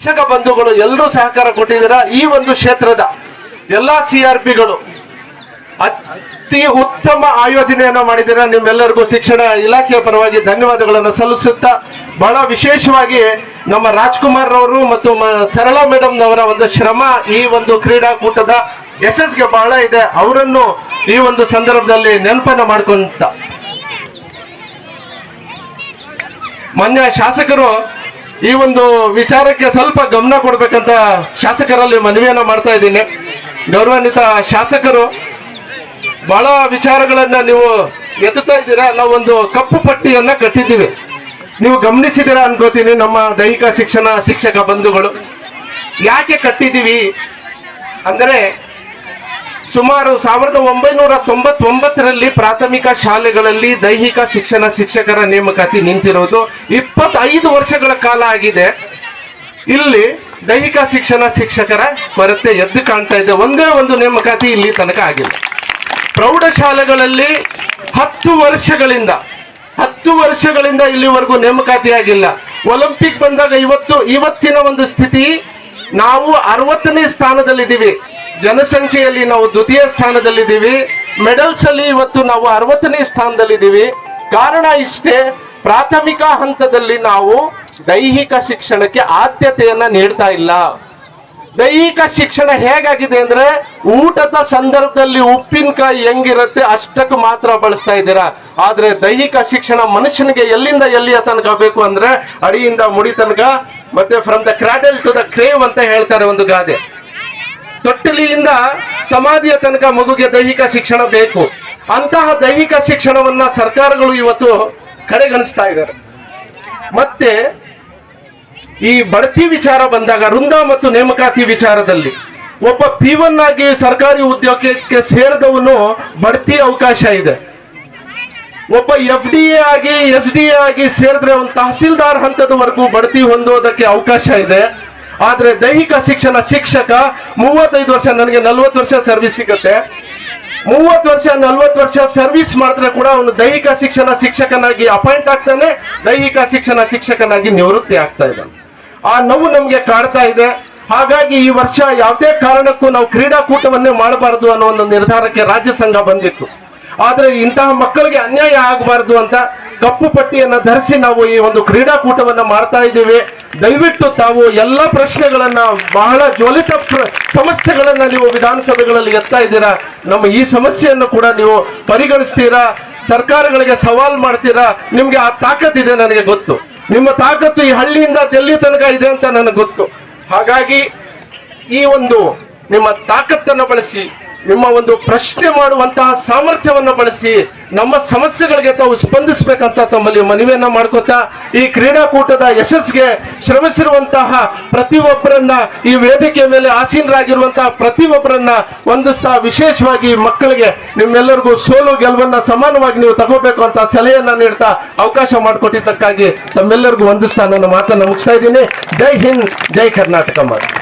ಶಿಕ್ಷಕ ಬಂಧುಗಳು ಎಲ್ಲರೂ ಸಹಕಾರ ಕೊಟ್ಟಿದ್ದೀರಾ? ಈ ಒಂದು ಕ್ಷೇತ್ರದ ಎಲ್ಲಾ ಆರ್ ಪಿಗಳು ಅತಿ ಉತ್ತಮ ಆಯೋಜನೆಯನ್ನ ಮಾಡಿದ್ದೀರಾ? ನಿಮ್ಮೆಲ್ಲರಿಗೂ ಶಿಕ್ಷಣ ಇಲಾಖೆಯ ಪರವಾಗಿ ಧನ್ಯವಾದಗಳನ್ನು ಸಲ್ಲಿಸುತ್ತಾ ಬಹಳ ವಿಶೇಷವಾಗಿ ನಮ್ಮ ರಾಜ್ಕುಮಾರ್ ಅವರು ಮತ್ತು ಸರಳ ಮೇಡಮ್ ನವರ ಒಂದು ಶ್ರಮ ಈ ಒಂದು ಕ್ರೀಡಾಕೂಟದ ಯಶಸ್ಸಿಗೆ ಬಹಳ ಇದೆ. ಅವರನ್ನು ಈ ಒಂದು ಸಂದರ್ಭದಲ್ಲಿ ನೆನಪನ್ನ ಮಾಡ್ಕೊಂತ. ಮಾನ್ಯ ಶಾಸಕರು ಈ ಒಂದು ವಿಚಾರಕ್ಕೆ ಸ್ವಲ್ಪ ಗಮನ ಕೊಡ್ಬೇಕಂತ ಶಾಸಕರಲ್ಲಿ ಮನವಿಯನ್ನ ಮಾಡ್ತಾ ಇದ್ದೀನಿ. ಗೌರವಾನ್ವಿತ ಶಾಸಕರು, ಬಹಳ ವಿಚಾರಗಳನ್ನ ನೀವು ಎತ್ತುತ್ತಾ ಇದ್ದೀರಾ? ಒಂದು ಕಪ್ಪು ಪಟ್ಟಿಯನ್ನ ಕಟ್ಟಿದ್ದೀವಿ. ನೀವು ಗಮನಿಸಿದ್ದೀರಾ ಅನ್ಕೋತೀನಿ ನಮ್ಮ ದೈಹಿಕ ಶಿಕ್ಷಣ ಶಿಕ್ಷಕ ಬಂಧುಗಳು. ಯಾಕೆ ಕಟ್ಟಿದ್ದೀವಿ? ಅಂದರೆ ಸುಮಾರು ಸಾವಿರದ ಒಂಬೈನೂರ ತೊಂಬತ್ತೊಂಬತ್ತರಲ್ಲಿ ಪ್ರಾಥಮಿಕ ಶಾಲೆಗಳಲ್ಲಿ ದೈಹಿಕ ಶಿಕ್ಷಣ ಶಿಕ್ಷಕರ ನೇಮಕಾತಿ ನಿಂತಿರೋದು. ಇಪ್ಪತ್ತೈದು ವರ್ಷಗಳ ಕಾಲ ಆಗಿದೆ. ಇಲ್ಲಿ ದೈಹಿಕ ಶಿಕ್ಷಣ ಶಿಕ್ಷಕರ ಕೊರತೆ ಎದ್ದು ಕಾಣ್ತಾ ಇದೆ. ಒಂದೇ ಒಂದು ನೇಮಕಾತಿ ಇಲ್ಲಿ ತನಕ ಆಗಿಲ್ಲ. ಪ್ರೌಢಶಾಲೆಗಳಲ್ಲಿ ಹತ್ತು ವರ್ಷಗಳಿಂದ ಹತ್ತು ವರ್ಷಗಳಿಂದ ಇಲ್ಲಿವರೆಗೂ ನೇಮಕಾತಿ ಆಗಿಲ್ಲ. ಒಲಿಂಪಿಕ್ ಬಂದಾಗ ಇವತ್ತು, ಇವತ್ತಿನ ಒಂದು ಸ್ಥಿತಿ, ನಾವು ಅರವತ್ತನೇ ಸ್ಥಾನದಲ್ಲಿದ್ದೀವಿ. ಜನಸಂಖ್ಯೆಯಲ್ಲಿ ನಾವು ದ್ವಿತೀಯ ಸ್ಥಾನದಲ್ಲಿದ್ದೀವಿ. ಮೆಡಲ್ಸ್ ಅಲ್ಲಿ ಇವತ್ತು ನಾವು ಅರವತ್ತನೇ ಸ್ಥಾನದಲ್ಲಿದ್ದೀವಿ. ಕಾರಣ ಇಷ್ಟೇ, ಪ್ರಾಥಮಿಕ ಹಂತದಲ್ಲಿ ನಾವು ದೈಹಿಕ ಶಿಕ್ಷಣಕ್ಕೆ ಆದ್ಯತೆಯನ್ನ ನೀಡ್ತಾ ಇಲ್ಲ. ದೈಹಿಕ ಶಿಕ್ಷಣ ಹೇಗಾಗಿದೆ ಅಂದ್ರೆ, ಊಟದ ಸಂದರ್ಭದಲ್ಲಿ ಉಪ್ಪಿನಕಾಯಿ ಹೆಂಗಿರುತ್ತೆ ಅಷ್ಟಕ್ಕೆ ಮಾತ್ರ ಬಳಸ್ತಾ ಇದ್ದೀರಾ. ಆದ್ರೆ ದೈಹಿಕ ಶಿಕ್ಷಣ ಮನುಷ್ಯನಿಗೆ ಎಲ್ಲಿಂದ ಎಲ್ಲಿಯ ತನಕ ಬೇಕು ಅಂದ್ರೆ, ಅಡಿಯಿಂದ ಮುಡಿ ತನಕ, ಮತ್ತೆ from the cradle to the grave ಅಂತ ಹೇಳ್ತಾರೆ ಒಂದು ಗಾದೆ. ತೊಟ್ಟಲಿಯಿಂದ ಸಮಾಧಿಯ ತನಕ ಮಗುಗೆ ದೈಹಿಕ ಶಿಕ್ಷಣ ಬೇಕು. ಅಂತಹ ದೈಹಿಕ ಶಿಕ್ಷಣವನ್ನ ಸರ್ಕಾರಗಳು ಇವತ್ತು ಕಡೆಗಣಿಸ್ತಾ ಇದ್ದಾರೆ. ಮತ್ತೆ ಈ ಬಡ್ತಿ ವಿಚಾರ ಬಂದಾಗ, ವೃಂದ ಮತ್ತು ನೇಮಕಾತಿ ವಿಚಾರದಲ್ಲಿ ಒಬ್ಬ ಪಿ ಒನ್ ಆಗಿ ಸರ್ಕಾರಿ ಉದ್ಯೋಗಕ್ಕೆ ಸೇರಿದವನು ಬಡ್ತಿ ಅವಕಾಶ ಇದೆ. ಒಬ್ಬ ಎಫ್ ಡಿ ಎ ಆಗಿ ಎಸ್ ಡಿ ಎ ಆಗಿ ಸೇರಿದ್ರೆ ಒಂದು ತಹಸೀಲ್ದಾರ್ ಹಂತದವರೆಗೂ ಬಡ್ತಿ ಹೊಂದೋದಕ್ಕೆ ಅವಕಾಶ ಇದೆ. ಆದ್ರೆ ದೈಹಿಕ ಶಿಕ್ಷಣ ಶಿಕ್ಷಕ ಮೂವತ್ತೈದು ವರ್ಷ ನನಗೆ ನಲ್ವತ್ತು ವರ್ಷ ಸರ್ವಿಸ್ ಸಿಗುತ್ತೆ. ಮೂವತ್ತು ವರ್ಷ, ನಲ್ವತ್ತು ವರ್ಷ ಸರ್ವಿಸ್ ಮಾಡಿದ್ರೆ ಕೂಡ ಅವನು ದೈಹಿಕ ಶಿಕ್ಷಣ ಶಿಕ್ಷಕನಾಗಿ ಅಪಾಯಿಂಟ್ ಆಗ್ತಾನೆ, ದೈಹಿಕ ಶಿಕ್ಷಣ ಶಿಕ್ಷಕನಾಗಿ ನಿವೃತ್ತಿ ಆಗ್ತಾ ಇದ್ದಾನೆ. ಆ ನೋವು ನಮಗೆ ಕಾಡ್ತಾ ಇದೆ. ಹಾಗಾಗಿ ಈ ವರ್ಷ ಯಾವುದೇ ಕಾರಣಕ್ಕೂ ನಾವು ಕ್ರೀಡಾಕೂಟವನ್ನೇ ಮಾಡಬಾರದು ಅನ್ನೋ ಒಂದು ನಿರ್ಧಾರಕ್ಕೆ ರಾಜ್ಯ ಸಂಘ ಬಂದಿತ್ತು. ಆದ್ರೆ ಇಂತಹ ಮಕ್ಕಳಿಗೆ ಅನ್ಯಾಯ ಆಗಬಾರದು ಅಂತ ಕಪ್ಪು ಪಟ್ಟಿಯನ್ನು ಧರಿಸಿ ನಾವು ಈ ಒಂದು ಕ್ರೀಡಾಕೂಟವನ್ನು ಮಾಡ್ತಾ ಇದ್ದೇವೆ. ದಯವಿಟ್ಟು ತಾವು ಎಲ್ಲ ಪ್ರಶ್ನೆಗಳನ್ನ ಬಹಳ ಜ್ವಲಿತ ಸಮಸ್ಯೆಗಳನ್ನ ನೀವು ವಿಧಾನಸಭೆಗಳಲ್ಲಿ ಎತ್ತಾ ಇದ್ದೀರಾ? ನಮ್ಮ ಈ ಸಮಸ್ಯೆಯನ್ನು ಕೂಡ ನೀವು ಪರಿಗಣಿಸ್ತೀರಾ? ಸರ್ಕಾರಗಳಿಗೆ ಸವಾಲ್ ಮಾಡ್ತೀರಾ? ನಿಮ್ಗೆ ಆ ತಾಕತ್ತಿದೆ ನನಗೆ ಗೊತ್ತು. ನಿಮ್ಮ ತಾಕತ್ತು ಈ ಹಳ್ಳಿಯಿಂದ ಡೆಲ್ಲಿ ತನಕ ಇದೆ ಅಂತ ನನಗೆ ಗೊತ್ತು. ಹಾಗಾಗಿ ಈ ಒಂದು ನಿಮ್ಮ ತಾಕತ್ತನ್ನು ಬಳಸಿ ನಿಮ್ಮ ಒಂದು ಪ್ರಶ್ನೆ ಮಾಡುವಂತಹ ಸಾಮರ್ಥ್ಯವನ್ನು ಬಳಸಿ ನಮ್ಮ ಸಮಸ್ಯೆಗಳಿಗೆ ತಾವು ಸ್ಪಂದಿಸಬೇಕಂತ ತಮ್ಮಲ್ಲಿ ಮನವಿಯನ್ನ ಮಾಡ್ಕೋತಾ ಈ ಕ್ರೀಡಾಕೂಟದ ಯಶಸ್ಸಿಗೆ ಶ್ರಮಿಸಿರುವಂತಹ ಪ್ರತಿಯೊಬ್ಬರನ್ನ ಈ ವೇದಿಕೆಯ ಮೇಲೆ ಆಸೀನರಾಗಿರುವಂತಹ ಪ್ರತಿಯೊಬ್ಬರನ್ನ ವಂದಿಸ್ತಾ ವಿಶೇಷವಾಗಿ ಮಕ್ಕಳಿಗೆ ನಿಮ್ಮೆಲ್ಲರಿಗೂ ಸೋಲು ಗೆಲುವನ್ನ ಸಮಾನವಾಗಿ ನೀವು ತಗೋಬೇಕು ಅಂತ ಸಲಹೆಯನ್ನ ನೀಡ್ತಾ ಅವಕಾಶ ಮಾಡಿಕೊಟ್ಟಿದ್ದಕ್ಕಾಗಿ ತಮ್ಮೆಲ್ಲರಿಗೂ ವಂದಿಸ್ತಾ ನನ್ನ ಮಾತನ್ನು ಮುಗಿಸ್ತಾ ಇದ್ದೀನಿ. ಜೈ ಹಿಂದ್, ಜೈ ಕರ್ನಾಟಕ ಮಾತು.